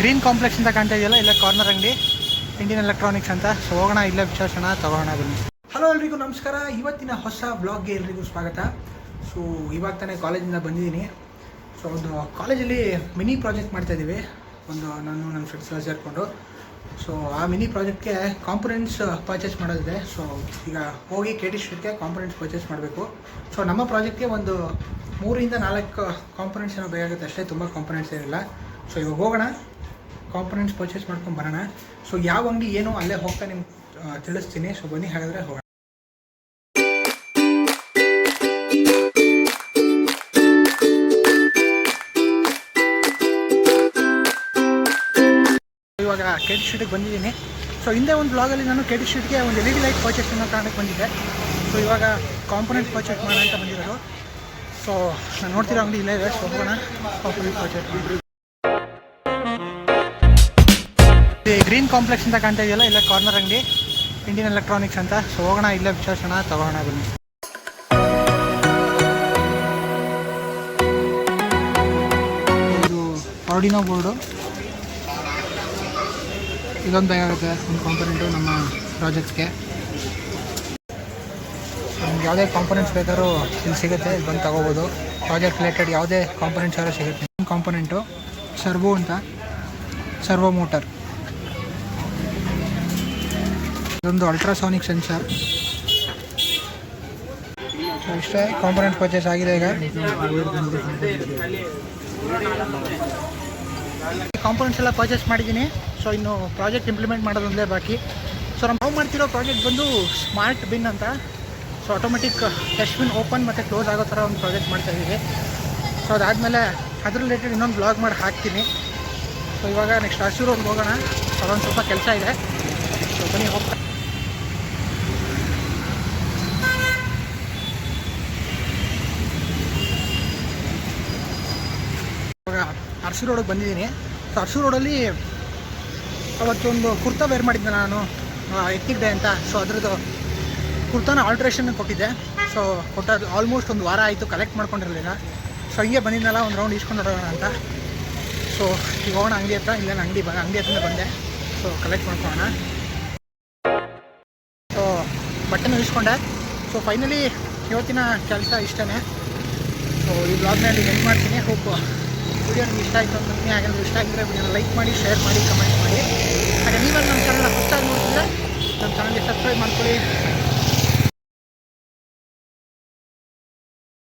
Green complex ಅಂತ ಕಾಣ್ತಾ ಇದೆಯಲ್ಲ, ಇಲ್ಲ ಕಾರ್ನರ್ ಅಂಗಡಿ. ಇಂಡಿಯನ್ ಎಲೆಕ್ಟ್ರಾನಿಕ್ಸ್ ಅಂತ. ಸೊ ಹೋಗೋಣ, ಇಲ್ಲ ವಿಚಾರಿಸೋಣ, ತಗೋಣ ಬನ್ನಿ. ಹಲೋ ಎಲ್ರಿಗೂ, ನಮಸ್ಕಾರ. ಇವತ್ತಿನ ಹೊಸ ಬ್ಲಾಗ್ಗೆ ಎಲ್ರಿಗೂ ಸ್ವಾಗತ. ಸೊ ಇವಾಗ ತಾನೇ ಕಾಲೇಜಿಂದ ಬಂದಿದ್ದೀನಿ. ಸೊ ಒಂದು ಕಾಲೇಜಲ್ಲಿ ಮಿನಿ ಪ್ರಾಜೆಕ್ಟ್ ಮಾಡ್ತಾ ಇದ್ದೀವಿ ಒಂದು ನಾನು, ನನ್ನ ಫ್ರೆಂಡ್ಸ್ ಎಲ್ಲ ಸೇರಿಕೊಂಡು. ಸೊ ಆ ಮಿನಿ ಪ್ರಾಜೆಕ್ಟ್ಗೆ ಕಾಂಪೊನೆಂಟ್ಸ್ ಪರ್ಚೇಸ್ ಮಾಡೋದಿದೆ. ಸೊ ಈಗ ಹೋಗಿ ಕೆ ಟಿ ಸ್ಟ್ರೀಟ್ಗೆ ಕಾಂಪೊನೆಂಟ್ಸ್ ಪರ್ಚೇಸ್ ಮಾಡಬೇಕು. ಸೊ ನಮ್ಮ ಪ್ರಾಜೆಕ್ಟ್ಗೆ ಒಂದು ಮೂರಿಂದ ನಾಲ್ಕು ಕಾಂಪೊನೆಂಟ್ಸ್ ಏನೋ ಬೇಕಾಗುತ್ತೆ. ಅಷ್ಟೇ, ತುಂಬ ಕಾಂಪೊನೆಂಟ್ಸ್ ಏನಿಲ್ಲ. ಸೊ ಇವಾಗ ಹೋಗೋಣ. ಕಾಂಪೊನೆಂಟ್ಸ್ ಪರ್ಚೇಸ್ ಮಾಡ್ಕೊಂಡು ಬರೋಣ. ಸೊ ಯಾವ ಅಂಗಡಿ ಏನು ಅಲ್ಲೇ ಹೋಗ್ತಾ ನಿಮ್ಗೆ ತಿಳಿಸ್ತೀನಿ. ಸೊ ಬನ್ನಿ, ಹಾಗಾದರೆ ಹೋಗೋಣ. ಇವಾಗ ಕೆ ಟಿ ಶೀಟಿಗೆ ಬಂದಿದ್ದೀನಿ. ಸೊ ಹಿಂದೆ ಒಂದು ಬ್ಲಾಗಲ್ಲಿ ನಾನು ಕೆ ಟಿ ಶೀಟ್ಗೆ ಒಂದು L E D light purchase ಅನ್ನೋ ಕಾರಣಕ್ಕೆ ಬಂದಿದ್ದೆ. ಸೊ ಇವಾಗ ಕಾಂಪೊನೆಂಟ್ ಪರ್ಚೇಸ್ ಮಾಡೋಣ ಅಂತ ಬಂದಿರೋದು. ಸೊ ನಾನು ನೋಡ್ತಿರೋ ಅಂಗಡಿ ಇಲ್ಲೇ ಇದೆ. ಸೊ ಹೋಗೋಣ. ಕಾಂಪೊನೆಂಟ್ ಪರ್ಚೇಸ್ ಮಾಡಿ ಗ್ರೀನ್ ಕಾಂಪ್ಲೆಕ್ಸ್ ಅಂತ ಕಾಣ್ತಾ ಇದೆಯಲ್ಲ, ಇಲ್ಲ ಕಾರ್ನರ್ ಅಂಗಡಿ ಇಂಡಿಯನ್ ಎಲೆಕ್ಟ್ರಾನಿಕ್ಸ್ ಅಂತ. ಸೊ ಹೋಗೋಣ, ಇಲ್ಲೇ ವಿಚಾರಿಸೋಣ, ತಗೋಣ ಬನ್ನಿ. ಇದು ಆರ್ಡಿನೋ ಬೋರ್ಡು ಇದೊಂದು ಬೇಕಾಗುತ್ತೆ ಒಂದು ಕಾಂಪೊನೆಂಟು ನಮ್ಮ ಪ್ರಾಜೆಕ್ಟ್ಸ್ಗೆ ನಮ್ಗೆ ಯಾವುದೇ ಕಾಂಪೊನೆಂಟ್ಸ್ ಬೇಕಾದ್ರೂ ಇಲ್ಲಿ ಸಿಗುತ್ತೆ ಇಲ್ಲಿ ಬಂದು ತಗೋಬೋದು. ಪ್ರಾಜೆಕ್ಟ್ ರಿಲೇಟೆಡ್ ಯಾವುದೇ ಕಾಂಪೊನೆಂಟ್ಸ್ ಎಲ್ಲ ಸಿಗುತ್ತೆ. ಕಾಂಪೊನೆಂಟು ಸರ್ವೋ ಅಂತ. ಸರ್ವೋ ಮೋಟರ್ ಇದೊಂದು ಅಲ್ಟ್ರಾಸಾನಿಕ್ ಸೆನ್ಸರ್ ಇಷ್ಟೇ ಕಾಂಪೊನೆಂಟ್ ಪರ್ಚೇಸ್ ಆಗಿದೆ ಈಗ. ಕಾಂಪೊನೆಂಟ್ಸ್ ಎಲ್ಲ ಪರ್ಚೇಸ್ ಮಾಡಿದ್ದೀನಿ. ಸೊ ಇನ್ನು ಪ್ರಾಜೆಕ್ಟ್ ಇಂಪ್ಲಿಮೆಂಟ್ ಮಾಡೋದೊಂದೇ ಬಾಕಿ. ಸೊ ನಾವು ಮಾಡ್ತಿರೋ ಪ್ರಾಜೆಕ್ಟ್ ಬಂದು ಸ್ಮಾರ್ಟ್ ಬಿನ್ ಅಂತ. ಸೊ ಆಟೋಮೆಟಿಕ್ ಡಸ್ಟ್ಬಿನ್ ಓಪನ್ ಮತ್ತು ಕ್ಲೋಸ್ ಆಗೋ ಥರ ಒಂದು ಪ್ರಾಜೆಕ್ಟ್ ಮಾಡ್ತಾ ಇದ್ದೀವಿ. ಸೊ ಅದಾದಮೇಲೆ ಅದ್ರ ರಿಲೇಟೆಡ್ ಇನ್ನೊಂದು ಬ್ಲಾಗ್ ಮಾಡಿ ಹಾಕ್ತೀನಿ. ಸೊ ಇವಾಗ ನೆಕ್ಸ್ಟ್ ಹಸಿರು ಒಂದು ಹೋಗೋಣ ಅದೊಂದು ಸ್ವಲ್ಪ ಕೆಲಸ ಇದೆ. ಸೊ ಬನ್ನಿ, ಹೋಗ್ತಾ ಇವಾಗ ಅರಸು ರೋಡಿಗೆ ಬಂದಿದ್ದೀನಿ. ಸೊ ಅರ್ಶು ರೋಡಲ್ಲಿ ಅವತ್ತೊಂದು ಕುರ್ತಾ ವೇರ್ ಮಾಡಿದ್ದೆ ನಾನು. ಎತ್ತಿಕ್ ಡೇ ಅಂತ. ಸೊ ಅದ್ರದ್ದು ಕುರ್ತಾನ ಆಲ್ಟ್ರೇಷನ್ ಕೊಟ್ಟಿದ್ದೆ. ಸೊ ಕೊಟ್ಟ ಆಲ್ಮೋಸ್ಟ್ ಒಂದು ವಾರ ಆಯಿತು ಕಲೆಕ್ಟ್ ಮಾಡ್ಕೊಂಡಿರಲಿಲ್ಲ. ಸೊ ಹಂಗೆ ಬಂದಿದ್ದೆಲ್ಲ ಒಂದು ರೌಂಡ್ ಇಸ್ಕೊಂಡು ಹೊಡೋಣ ಅಂತ. ಸೊ ಈಗ ಹೋಗೋಣ ಅಂಗಡಿ ಹತ್ರ, ಇಲ್ಲೇನು ಅಂಗಡಿ ಬ, ಅಂಗಡಿ ಹತ್ರ ಬಂದೆ. ಸೊ ಕಲೆಕ್ಟ್ ಮಾಡ್ಕೊಳ್ಳೋಣ. ಸೊ ಬಟ್ಟೆನೂ ಇಸ್ಕೊಂಡೆ ಸೊ ಫೈನಲಿ ಇವತ್ತಿನ ಕೆಲಸ ಇಷ್ಟನೇ. ಸೊ ಈ ಬ್ಲಾಗ್ನಲ್ಲಿ ಹೆಂಗೆ ಮಾಡ್ತೀನಿ. ಹೋಪ್ ವಿಡಿಯೋ ನಿಮ್ಗೆ ಇಷ್ಟ ಆಯಿತು ಅಂತ ಹಾಗೆ ಇಷ್ಟ ಆಗಿದ್ರೆ ವಿಡಿಯೋನ ಲೈಕ್ ಮಾಡಿ, ಶೇರ್ ಮಾಡಿ, ಕಮೆಂಟ್ ಮಾಡಿ. ಹಾಗೆ ನೀವಲ್ಲಿ ನಮ್ಮ ಚಾನಲ್ನ ಹೊಸದಾಗಿ ನೋಡ್ತಿದ್ರೆ ನಮ್ಮ ಚಾನಲ್ಗೆ ಸಬ್ಸ್ಕ್ರೈಬ್ ಮಾಡ್ಕೊಳ್ಳಿ.